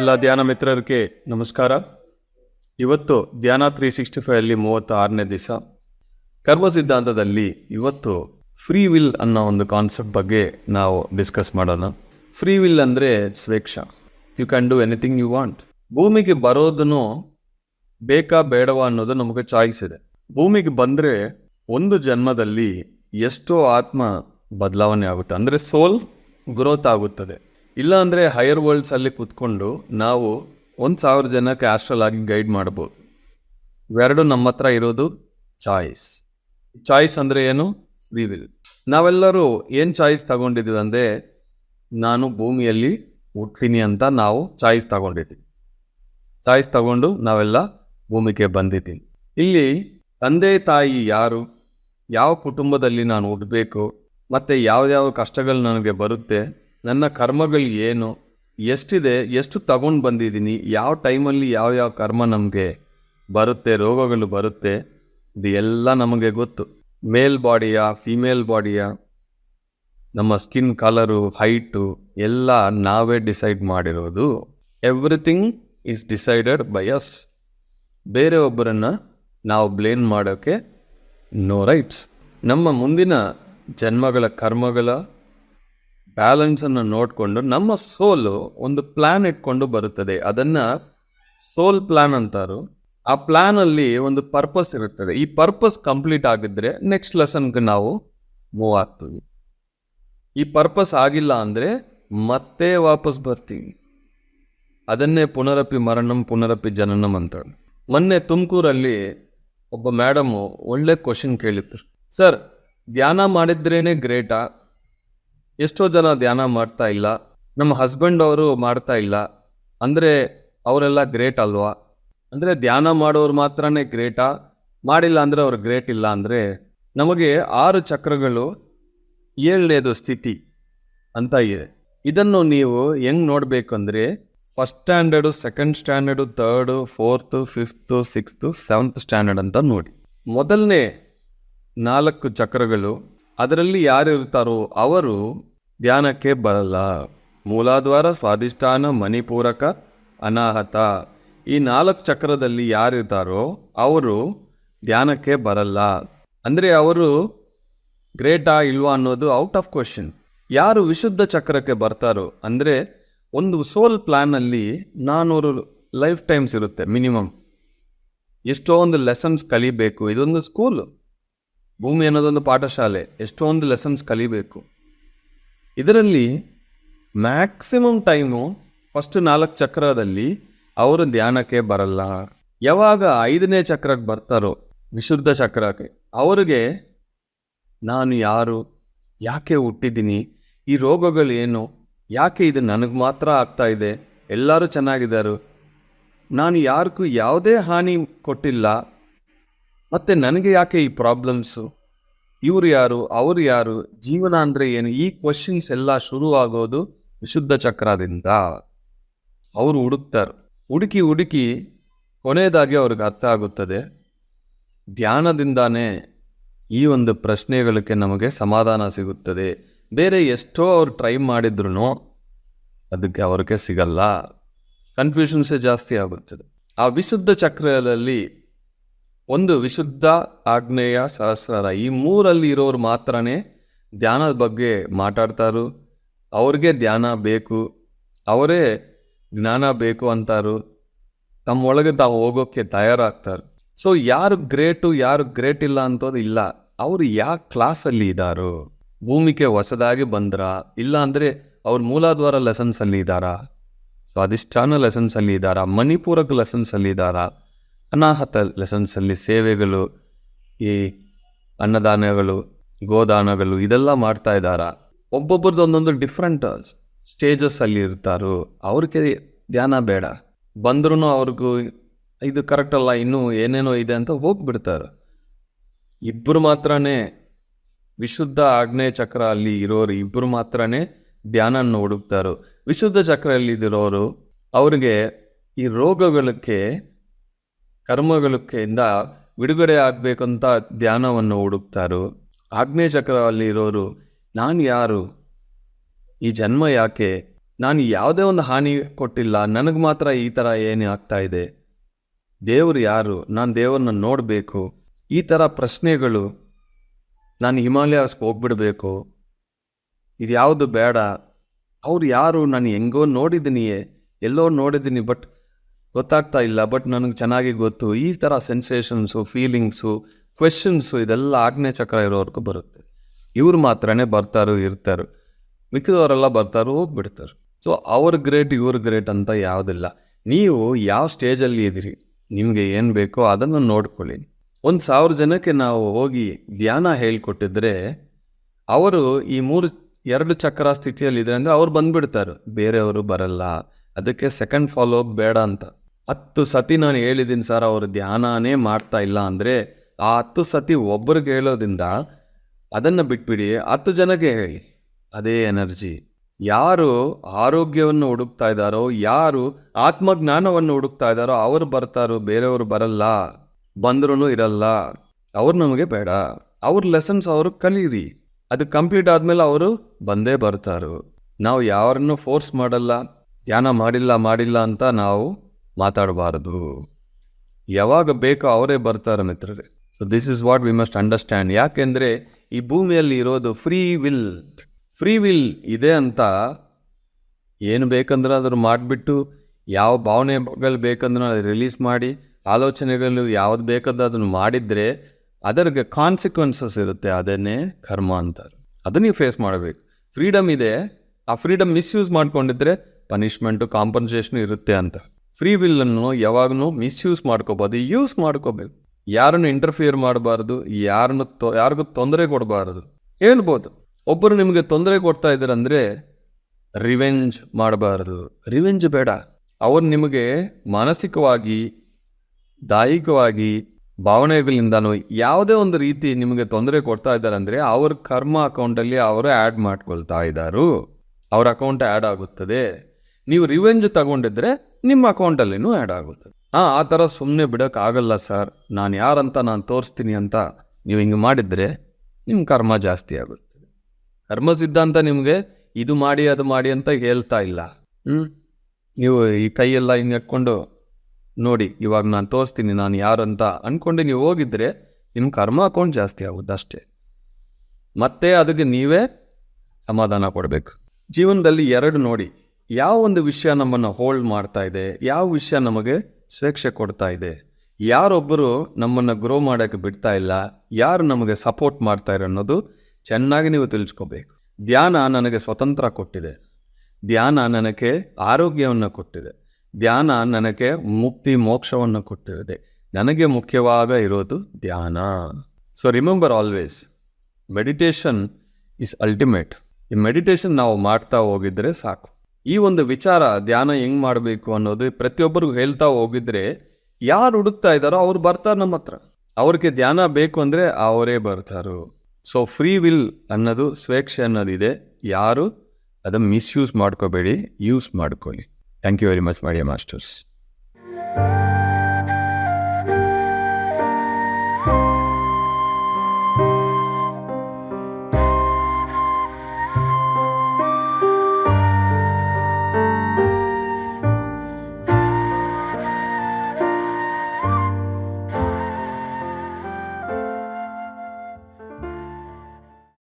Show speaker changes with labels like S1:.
S1: ಎಲ್ಲ ಧ್ಯಾನ ಮಿತ್ರರಿಗೆ ನಮಸ್ಕಾರ. ಇವತ್ತು ಧ್ಯಾನ ತ್ರೀ ಸಿಕ್ಸ್ಟಿ ಫೈವ್ ಅಲ್ಲಿ ಮೂವತ್ತ ಆರನೇ ದಿವಸ. ಕರ್ಮ ಸಿದ್ಧಾಂತದಲ್ಲಿ ಇವತ್ತು ಫ್ರೀ ವಿಲ್ ಅನ್ನೋ ಒಂದು ಕಾನ್ಸೆಪ್ಟ್ ಬಗ್ಗೆ ನಾವು ಡಿಸ್ಕಸ್ ಮಾಡೋಣ. ಫ್ರೀ ವಿಲ್ ಅಂದರೆ ಸ್ವೇಕ್ಷ. You can do anything you want ಭೂಮಿಗೆ ಬರೋದನ್ನು ಬೇಕಾ ಬೇಡವಾ ಅನ್ನೋದು ನಮಗೆ ಚಾಯ್ಸ್ ಇದೆ ಭೂಮಿಗೆ ಬಂದರೆ ಒಂದು ಜನ್ಮದಲ್ಲಿ ಎಷ್ಟೋ ಆತ್ಮ ಬದಲಾವಣೆ ಆಗುತ್ತೆ. ಅಂದರೆ ಸೋಲ್ ಗ್ರೋತ್ ಆಗುತ್ತದೆ. ಇಲ್ಲ ಅಂದರೆ ಹೈಯರ್ ವರ್ಲ್ಡ್ಸಲ್ಲಿ ಕೂತ್ಕೊಂಡು ನಾವು ಒಂದು ಸಾವಿರ ಜನಕ್ಕೆ ಆಸ್ಟ್ರಲ್ ಆಗಿ ಗೈಡ್ ಮಾಡ್ಬೋದು ಇವೆರಡು ನಮ್ಮ ಹತ್ರ ಇರೋದು ಚಾಯ್ಸ್ ಚಾಯ್ಸ್ ಅಂದರೆ ಏನು? ಫ್ರೀ ವಿಲ್ ನಾವೆಲ್ಲರೂ ಏನು ಚಾಯ್ಸ್ ತಗೊಂಡಿದ್ದೀವಿ ಅಂದರೆ ನಾನು ಭೂಮಿಯಲ್ಲಿ ಹುಟ್ತೀನಿ ಅಂತ ನಾವು ಚಾಯ್ಸ್ ತಗೊಂಡಿದ್ದೀವಿ. ಚಾಯ್ಸ್ ತಗೊಂಡು ನಾವೆಲ್ಲ ಭೂಮಿಗೆ ಬಂದಿದ್ದೀನಿ ಇಲ್ಲಿ ತಂದೆ ತಾಯಿ ಯಾರು? ಯಾವ ಕುಟುಂಬದಲ್ಲಿ ನಾನು ಹುಟ್ಟಬೇಕು ಮತ್ತು ಯಾವ್ಯಾವ ಕಷ್ಟಗಳು ನನಗೆ ಬರುತ್ತೆ? ನನ್ನ ಕರ್ಮಗಳು ಏನು? ಎಷ್ಟಿದೆ? ಎಷ್ಟು ತಗೊಂಡು ಬಂದಿದ್ದೀನಿ? ಯಾವ ಟೈಮಲ್ಲಿ ಯಾವ ಯಾವ ಕರ್ಮ ನಮಗೆ ಬರುತ್ತೆ? ರೋಗಗಳು ಬರುತ್ತೆ? ಇದು ಎಲ್ಲ ನಮಗೆ ಗೊತ್ತು. ಮೇಲ್ ಬಾಡಿಯ, ಫಿಮೇಲ್ ಬಾಡಿಯ, ನಮ್ಮ ಸ್ಕಿನ್ ಕಲರು, ಹೈಟು ಎಲ್ಲ ನಾವೇ ಡಿಸೈಡ್ ಮಾಡಿರೋದು. Everything is decided by us ಬೇರೆ ಒಬ್ಬರನ್ನು ನಾವು ಬ್ಲೇಮ್ ಮಾಡೋಕ್ಕೆ ನೋ ರೈಟ್ಸ್. ನಮ್ಮ ಮುಂದಿನ ಜನ್ಮಗಳ ಕರ್ಮಗಳ ಬ್ಯಾಲೆನ್ಸನ್ನು ನೋಡಿಕೊಂಡು ನಮ್ಮ ಸೋಲು ಒಂದು ಪ್ಲ್ಯಾನ್ ಇಟ್ಕೊಂಡು ಬರುತ್ತದೆ. ಅದನ್ನು ಸೋಲ್ ಪ್ಲ್ಯಾನ್ ಅಂತಾರು. ಆ ಪ್ಲ್ಯಾನಲ್ಲಿ ಒಂದು ಪರ್ಪಸ್ ಇರುತ್ತದೆ. ಈ ಪರ್ಪಸ್ ಕಂಪ್ಲೀಟ್ ಆಗಿದ್ರೆ ನೆಕ್ಸ್ಟ್ ಲೆಸನ್ಗೆ ನಾವು ಮೂವ್ ಆಗ್ತೀವಿ. ಈ ಪರ್ಪಸ್ ಆಗಿಲ್ಲ ಅಂದರೆ ಮತ್ತೆ ವಾಪಸ್ ಬರ್ತೀವಿ. ಅದನ್ನೇ ಪುನರಪಿ ಮರಣಂ, ಪುನರಪಿ ಜನನಂ ಅಂತ ಮೊನ್ನೆ ತುಮಕೂರಲ್ಲಿ ಒಬ್ಬ ಮೇಡಮು ಒಳ್ಳೆ ಕ್ವಶನ್ ಕೇಳಿದ್ರು. ಸರ್ ಧ್ಯಾನ ಮಾಡಿದ್ರೇನೆ ಗ್ರೇಟಾ ಎಷ್ಟೋ ಜನ ಧ್ಯಾನ ಮಾಡ್ತಾ ಇಲ್ಲ. ನಮ್ಮ ಹಸ್ಬೆಂಡ್ ಅವರು ಮಾಡ್ತಾ ಇಲ್ಲ. ಅಂದರೆ ಅವರೆಲ್ಲ ಗ್ರೇಟ್ ಅಲ್ವಾ? ಅಂದರೆ ಧ್ಯಾನ ಮಾಡೋರು ಮಾತ್ರನೇ ಗ್ರೇಟಾ ಮಾಡಿಲ್ಲ ಅಂದರೆ ಅವ್ರು ಗ್ರೇಟ್ ಇಲ್ಲ ಅಂದರೆ ನಮಗೆ ಆರು ಚಕ್ರಗಳು ಏಳನೇದು ಸ್ಥಿತಿ ಅಂತ ಇದೆ. ಇದನ್ನು ನೀವು ಹೆಂಗೆ ನೋಡಬೇಕು ಅಂದರೆ first standard second standard third fourth fifth sixth seventh standard ಅಂತ ನೋಡಿ. ಮೊದಲನೇ ನಾಲ್ಕು ಚಕ್ರಗಳು ಅದರಲ್ಲಿ ಯಾರು ಇರ್ತಾರೋ ಅವರು ಧ್ಯಾನಕ್ಕೆ ಬರಲ್ಲ. ಮೂಲಾದ್ವಾರ ಸ್ವಾಧಿಷ್ಠಾನ ಮಣಿಪೂರಕ ಅನಾಹತ. ಈ ನಾಲ್ಕು ಚಕ್ರದಲ್ಲಿ ಯಾರಿರ್ತಾರೋ ಅವರು ಧ್ಯಾನಕ್ಕೆ ಬರಲ್ಲ. ಅಂದರೆ ಅವರು ಗ್ರೇಟಾ ಇಲ್ವಾ ಅನ್ನೋದು ಔಟ್ ಆಫ್ ಕ್ವಶನ್. ಯಾರು ವಿಶುದ್ಧ ಚಕ್ರಕ್ಕೆ ಬರ್ತಾರೋ, ಅಂದರೆ ಒಂದು ಸೋಲ್ ಪ್ಲ್ಯಾನಲ್ಲಿ ನಾನ್ನೂರು ಲೈಫ್ ಟೈಮ್ಸ್ ಇರುತ್ತೆ ಮಿನಿಮಮ್. ಎಷ್ಟೊಂದು ಲೆಸನ್ಸ್ ಕಲಿಬೇಕು, ಇದೊಂದು ಸ್ಕೂಲು ಭೂಮಿ ಅನ್ನೋದೊಂದು ಪಾಠಶಾಲೆ. ಎಷ್ಟೊಂದು ಲೆಸನ್ಸ್ ಕಲಿಬೇಕು. ಇದರಲ್ಲಿ ಮ್ಯಾಕ್ಸಿಮಮ್ ಟೈಮು ಫಸ್ಟ್ ನಾಲ್ಕು ಚಕ್ರದಲ್ಲಿ ಅವರು ಧ್ಯಾನಕ್ಕೆ ಬರಲ್ಲ. ಯಾವಾಗ ಐದನೇ ಚಕ್ರಕ್ಕೆ ಬರ್ತಾರೋ, ವಿಶುದ್ಧ ಚಕ್ರಕ್ಕೆ, ಅವರಿಗೆ ನಾನು ಯಾರು, ಯಾಕೆ ಹುಟ್ಟಿದ್ದೀನಿ, ಈ ರೋಗಗಳೇನು ಯಾಕೆ ಇದು ನನಗೆ ಮಾತ್ರ ಆಗ್ತಾ ಇದೆ, ಎಲ್ಲರೂ ಚೆನ್ನಾಗಿದ್ದಾರೆ. ನಾನು ಯಾರಿಗೂ ಯಾವುದೇ ಹಾನಿ ಕೊಟ್ಟಿಲ್ಲ. ಮತ್ತು ನನಗೆ ಯಾಕೆ ಈ ಪ್ರಾಬ್ಲಮ್ಸು ಇವರು ಯಾರು? ಅವರು ಯಾರು? ಜೀವನ ಅಂದರೆ ಏನು? ಈ ಕ್ವಶನ್ಸ್ ಎಲ್ಲ ಆಗೋದು ವಿಶುದ್ಧ ಚಕ್ರದಿಂದ. ಅವರು ಹುಡುಕ್ತಾರೆ. ಹುಡುಕಿ ಹುಡುಕಿ ಕೊನೆಯದಾಗಿ ಅವ್ರಿಗೆ ಅರ್ಥ ಆಗುತ್ತದೆ. ಧ್ಯಾನದಿಂದಾನೇ ಈ ಒಂದು ಪ್ರಶ್ನೆಗಳಿಗೆ ನಮಗೆ ಸಮಾಧಾನ ಸಿಗುತ್ತದೆ. ಬೇರೆ ಎಷ್ಟೋ ಅವ್ರು ಟ್ರೈ ಮಾಡಿದ್ರು ಅದಕ್ಕೆ ಅವ್ರಿಗೆ ಸಿಗಲ್ಲ. ಕನ್ಫ್ಯೂಷನ್ಸೇ ಜಾಸ್ತಿ ಆಗುತ್ತದೆ. ಆ ವಿಶುದ್ಧ ಚಕ್ರದಲ್ಲಿ ಒಂದು ವಿಶುದ್ಧ ಆಗ್ನೇಯ ಸಹಸ್ರಾರ. ಈ ಮೂರಲ್ಲಿ ಇರೋರು ಮಾತ್ರನೇ ಧ್ಯಾನದ ಬಗ್ಗೆ ಮಾತಾಡ್ತಾರು. ಅವ್ರಿಗೆ ಧ್ಯಾನ ಬೇಕು. ಅವರೇ ಜ್ಞಾನ ಬೇಕು ಅಂತಾರು. ತಮ್ಮೊಳಗೆ ತಾವು ಹೋಗೋಕ್ಕೆ ತಯಾರಾಗ್ತಾರೆ. ಸೊ ಯಾರು ಗ್ರೇಟು, ಯಾರು ಗ್ರೇಟ್ ಇಲ್ಲ ಅಂತೋದು ಇಲ್ಲ. ಅವರು ಯಾವ ಕ್ಲಾಸಲ್ಲಿ ಇದ್ದಾರೋ ಭೂಮಿಕೆ ಹೊಸದಾಗಿ ಬಂದ್ರ? ಇಲ್ಲ ಅಂದರೆ ಅವ್ರ ಮೂಲಾದ್ವಾರ ಲೆಸನ್ಸಲ್ಲಿ ಇದ್ದಾರಾ ಸ್ವಾಧಿಷ್ಠಾನ ಲೆಸನ್ಸಲ್ಲಿ ಇದ್ದಾರಾ ಮಣಿಪೂರಕ ಲೆಸನ್ಸಲ್ಲಿ ಇದ್ದಾರಾ ಅನಾಹತ ಲೆಸನ್ಸಲ್ಲಿ ಸೇವೆಗಳು, ಈ ಅನ್ನದಾನಗಳು, ಗೋದಾನಗಳು ಇದೆಲ್ಲ ಮಾಡ್ತಾ ಇದ್ದಾರಾ? ಒಬ್ಬೊಬ್ಬರದ್ದು ಒಂದೊಂದು ಡಿಫ್ರೆಂಟ್ ಸ್ಟೇಜಸ್ಸಲ್ಲಿ ಇರ್ತಾರೋ. ಅವ್ರಿಗೆ ಧ್ಯಾನ ಬೇಡ. ಬಂದ್ರೂ ಅವ್ರಿಗೂ ಇದು ಕರೆಕ್ಟ್ ಅಲ್ಲ, ಇನ್ನೂ ಏನೇನೋ ಇದೆ ಅಂತ ಹೋಗ್ಬಿಡ್ತಾರೆ. ಇಬ್ಬರು ಮಾತ್ರನೇ ವಿಶುದ್ಧ ಆಗ್ನೇಯ ಚಕ್ರ ಅಲ್ಲಿ ಇರೋರು ಇಬ್ಬರು ಮಾತ್ರನೇ ಧ್ಯಾನನ್ನು ಹುಡುಕ್ತಾರೋ. ವಿಶುದ್ಧ ಚಕ್ರಲ್ಲಿ ಇದ್ದಿರೋರು ಅವ್ರಿಗೆ ಈ ರೋಗಗಳಕ್ಕೆ ಕರ್ಮಗಳಕ್ಕೆಯಿಂದ ಬಿಡುಗಡೆ ಆಗಬೇಕಂತ ಧ್ಯಾನವನ್ನು ಹುಡುಕ್ತಾರೋ. ಆಗ್ನೇಯ ಚಕ್ರದಲ್ಲಿ ಇರೋರು, ನಾನು ಯಾರು? ಈ ಜನ್ಮ ಯಾಕೆ? ನಾನು ಯಾವುದೇ ಒಂದು ಹಾನಿ ಕೊಟ್ಟಿಲ್ಲ. ನನಗೆ ಮಾತ್ರ ಈ ಥರ ಏನು ಆಗ್ತಾ ಇದೆ? ದೇವರು ಯಾರು? ನಾನು ದೇವರನ್ನ ನೋಡಬೇಕು. ಈ ಥರ ಪ್ರಶ್ನೆಗಳು ನಾನು ಹಿಮಾಲಯಸ್ಗೆ ಹೋಗ್ಬಿಡಬೇಕು. ಇದು ಯಾವುದು ಬೇಡ? ಅವ್ರು ಯಾರು? ನಾನು ಹೆಂಗೋ ನೋಡಿದ್ದೀನಿಯೇ ಎಲ್ಲೋ ನೋಡಿದ್ದೀನಿ ಬಟ್ ಗೊತ್ತಾಗ್ತಾ ಇಲ್ಲ ಬಟ್ ನನಗೆ ಚೆನ್ನಾಗಿ ಗೊತ್ತು. ಈ ಥರ ಸೆನ್ಸೇಷನ್ಸು ಫೀಲಿಂಗ್ಸು ಕ್ವೆಶನ್ಸು ಇದೆಲ್ಲ ಆಗ್ನೇ ಚಕ್ರ ಇರೋವರೆಗೂ ಬರುತ್ತೆ. ಇವ್ರು ಮಾತ್ರನೇ ಬರ್ತಾರೋ ಇರ್ತಾರೋ, ಮಿಕ್ಕಿದವರೆಲ್ಲ ಬರ್ತಾರೋ ಹೋಗ್ಬಿಡ್ತಾರೆ. ಸೊ ಅವ್ರ ಗ್ರೇಟ್ ಇವ್ರ ಗ್ರೇಟ್ ಅಂತ ಯಾವುದಿಲ್ಲ. ನೀವು ಯಾವ ಸ್ಟೇಜಲ್ಲಿ ಇದ್ದೀರಿ, ನಿಮಗೆ ಏನು ಬೇಕೋ ಅದನ್ನು ನೋಡ್ಕೊಳ್ಳಿ. ಒಂದು ಸಾವಿರ ಜನಕ್ಕೆ ನಾವು ಹೋಗಿ ಧ್ಯಾನ ಹೇಳಿಕೊಟ್ಟಿದ್ರೆ, ಅವರು ಈ ಮೂರು, ಎರಡು ಚಕ್ರ ಸ್ಥಿತಿಯಲ್ಲಿದ್ದಾರೆ ಅಂದರೆ ಅವ್ರು ಬಂದುಬಿಡ್ತಾರೆ. ಬೇರೆಯವರು ಬರಲ್ಲ, ಅದಕ್ಕೆ ಸೆಕೆಂಡ್ ಫಾಲೋ ಬೇಡ ಅಂತ. ಹತ್ತು ಸತಿ ನಾನು ಹೇಳಿದ್ದೀನಿ, ಸರ್, ಅವರು ಧ್ಯಾನನೇ ಮಾಡ್ತಾ ಇಲ್ಲ ಅಂದರೆ, ಆ ಹತ್ತು ಸತಿ ಒಬ್ಬರಿಗೆ ಹೇಳೋದ್ರಿಂದ ಅದನ್ನು ಬಿಟ್ಬಿಡಿ. ಹತ್ತು ಜನಕ್ಕೆ ಹೇಳಿ. ಅದೇ ಎನರ್ಜಿ. ಯಾರು ಆರೋಗ್ಯವನ್ನು ಹುಡುಕ್ತಾ ಇದ್ದಾರೋ, ಯಾರು ಆತ್ಮಜ್ಞಾನವನ್ನು ಹುಡುಕ್ತಾ ಇದ್ದಾರೋ, ಅವರು ಬರ್ತಾರೋ, ಬೇರೆಯವರು ಬರಲ್ಲ ಬಂದ್ರೂ ಇರಲ್ಲ. ಅವ್ರು ನಮಗೆ ಬೇಡ. ಅವ್ರ ಲೆಸನ್ಸ್ ಅವರು ಕಲೀರಿ. ಅದು ಕಂಪ್ಲೀಟ್ ಆದಮೇಲೆ ಅವರು ಬಂದೇ ಬರ್ತಾರೋ. ನಾವು ಯಾರನ್ನು ಫೋರ್ಸ್ ಮಾಡಲ್ಲ. ಧ್ಯಾನ ಮಾಡಿಲ್ಲ ಮಾಡಿಲ್ಲ ಅಂತ ನಾವು ಮಾತಾಡಬಾರದು. ಯಾವಾಗ ಬೇಕೋ ಅವರೇ ಬರ್ತಾರೆ ಮಿತ್ರರೇ. So this is what we must understand ಯಾಕೆಂದರೆ ಈ ಭೂಮಿಯಲ್ಲಿ ಇರೋದು ಫ್ರೀ ವಿಲ್ ಫ್ರೀ ವಿಲ್ ಇದೆ ಅಂತ ಏನು ಬೇಕಂದ್ರೆ ಅದ್ರ ಮಾಡಿಬಿಟ್ಟು, ಯಾವ ಭಾವನೆಗಳು ಬೇಕಂದ್ರೆ ಅದು ರಿಲೀಸ್ ಮಾಡಿ, ಆಲೋಚನೆಗಳು ಯಾವ್ದು ಬೇಕಂದ್ರೆ ಅದನ್ನು ಮಾಡಿದರೆ ಅದರಿಗೆ ಕಾನ್ಸಿಕ್ವೆನ್ಸಸ್ ಇರುತ್ತೆ. ಅದನ್ನೇ ಕರ್ಮ ಅಂತಾರೆ. ಅದನ್ನ ನೀವು ಫೇಸ್ ಮಾಡಬೇಕು. ಫ್ರೀಡಮ್ ಇದೆ. ಆ ಫ್ರೀಡಮ್ ಮಿಸ್ಯೂಸ್ ಮಾಡ್ಕೊಂಡಿದ್ರೆ ಪನಿಷ್ಮೆಂಟು ಕಾಂಪನ್ಸೇಷನ್ ಇರುತ್ತೆ ಅಂತ. ಫ್ರೀ ವಿಲ್ಲನ್ನು ಯಾವಾಗಲೂ ಮಿಸ್ಯೂಸ್ ಮಾಡ್ಕೋಬೋದು ಯೂಸ್ ಮಾಡ್ಕೋಬೇಕು. ಯಾರನ್ನು ಇಂಟರ್ಫಿಯರ್ ಮಾಡಬಾರ್ದು, ಯಾರನ್ನು ತೊ, ಯಾರಿಗೂ ತೊಂದರೆ ಕೊಡಬಾರ್ದು. ಹೇಳ್ಬೋದು. ಒಬ್ಬರು ನಿಮಗೆ ತೊಂದರೆ ಕೊಡ್ತಾ ಇದ್ದಾರೆ ರಿವೆಂಜ್ ಮಾಡಬಾರ್ದು. ರಿವೆಂಜ್ ಬೇಡ. ಅವರು ನಿಮಗೆ ಮಾನಸಿಕವಾಗಿ ದೈಹಿಕವಾಗಿ ಭಾವನೆಗಳಿಂದನೂ ಯಾವುದೇ ಒಂದು ರೀತಿ ನಿಮಗೆ ತೊಂದರೆ ಕೊಡ್ತಾ ಇದ್ದಾರೆ ಅಂದರೆ ಅವ್ರ ಕರ್ಮ ಅಕೌಂಟಲ್ಲಿ ಅವರು ಆ್ಯಡ್ ಮಾಡ್ಕೊಳ್ತಾ ಇದ್ದಾರು ಅವ್ರ ಅಕೌಂಟ್ ಆ್ಯಡ್ ಆಗುತ್ತದೆ. ನೀವು ರಿವೆಂಜ್ ತಗೊಂಡಿದ್ರೆ ನಿಮ್ಮ ಅಕೌಂಟಲ್ಲಿನೂ ಆ್ಯಡ್ ಆಗುತ್ತದೆ ಹಾಂ, ಆ ಥರ ಸುಮ್ಮನೆ ಬಿಡೋಕ್ಕಾಗಲ್ಲ ಸರ್. ನಾನು ಯಾರಂತ ನಾನು ತೋರಿಸ್ತೀನಿ ಅಂತ ನೀವು ಹಿಂಗೆ ಮಾಡಿದರೆ ನಿಮ್ಮ ಕರ್ಮ ಜಾಸ್ತಿ ಆಗುತ್ತೆ. ಕರ್ಮ ಸಿದ್ಧಾಂತ ನಿಮಗೆ ಇದು ಮಾಡಿ, ಅದು ಮಾಡಿ ಅಂತ ಹೇಳ್ತಾ ಇಲ್ಲ. ಹ್ಞೂ ನೀವು ಈ ಕೈಯೆಲ್ಲ ಹಿಂಗೆ ಹಾಕ್ಕೊಂಡು ನೋಡಿ, ಇವಾಗ ನಾನು ತೋರಿಸ್ತೀನಿ ನಾನು ಯಾರಂತ ಅಂದ್ಕೊಂಡು ನೀವು ಹೋಗಿದ್ರೆ ನಿಮ್ಮ ಕರ್ಮ ಅಕೌಂಟ್ ಜಾಸ್ತಿ ಆಗುತ್ತೆ ಅಷ್ಟೇ. ಮತ್ತೆ ಅದಕ್ಕೆ ನೀವೇ ಸಮಾಧಾನ ಕೊಡಬೇಕು. ಜೀವನದಲ್ಲಿ ಎರಡು ನೋಡಿ ಯಾವ ಒಂದು ವಿಷಯ ನಮ್ಮನ್ನು ಹೋಲ್ಡ್ ಮಾಡ್ತಾ ಇದೆ? ಯಾವ ವಿಷಯ ನಮಗೆ ಸ್ವೇಚ್ಛೆ ಕೊಡ್ತಾ ಇದೆ? ಯಾರೊಬ್ಬರು ನಮ್ಮನ್ನು ಗ್ರೋ ಮಾಡೋಕ್ಕೆ ಬಿಡ್ತಾ ಇಲ್ಲ, ಯಾರು ನಮಗೆ ಸಪೋರ್ಟ್ ಮಾಡ್ತಾರೆ ಅನ್ನೋದು ಚೆನ್ನಾಗಿ ನೀವು ತಿಳಿಸ್ಕೋಬೇಕು. ಧ್ಯಾನ ನನಗೆ ಸ್ವತಂತ್ರ ಕೊಟ್ಟಿದೆ. ಧ್ಯಾನ ನನಗೆ ಆರೋಗ್ಯವನ್ನು ಕೊಟ್ಟಿದೆ. ಧ್ಯಾನ ನನಗೆ ಮುಕ್ತಿ ಮೋಕ್ಷವನ್ನು ಕೊಟ್ಟಿದೆ. ನನಗೆ ಮುಖ್ಯವಾಗ ಇರೋದು ಧ್ಯಾನ. So remember always meditation is ultimate ಈ ಮೆಡಿಟೇಷನ್ ನಾವು ಮಾಡ್ತಾ ಹೋಗಿದ್ರೆ ಸಾಕು. ಈ ಒಂದು ವಿಚಾರ ಧ್ಯಾನ ಹೆಂಗ್ ಮಾಡಬೇಕು ಅನ್ನೋದು ಪ್ರತಿಯೊಬ್ಬರಿಗೂ ಹೇಳ್ತಾ ಹೋಗಿದ್ರೆ ಯಾರು ಹುಡುಕ್ತಾ ಇದ್ದಾರೋ ಅವ್ರು ಬರ್ತಾರೆ ನಮ್ಮ ಹತ್ರ. ಅವ್ರಿಗೆ ಧ್ಯಾನ ಬೇಕು ಅಂದರೆ ಅವರೇ ಬರ್ತಾರು. ಸೊ ಫ್ರೀ ವಿಲ್ ಅನ್ನೋದು ಸ್ವೇಚ್ಛೆ ಅನ್ನೋದಿದೆ. ಯಾರು? ಅದನ್ನು ಮಿಸ್ಯೂಸ್ ಮಾಡ್ಕೋಬೇಡಿ ಯೂಸ್ ಮಾಡ್ಕೊಳ್ಳಿ. ಥ್ಯಾಂಕ್ ಯು ವೆರಿ ಮಚ್ ಮಾಡಿಯ ಮಾಸ್ಟರ್ಸ್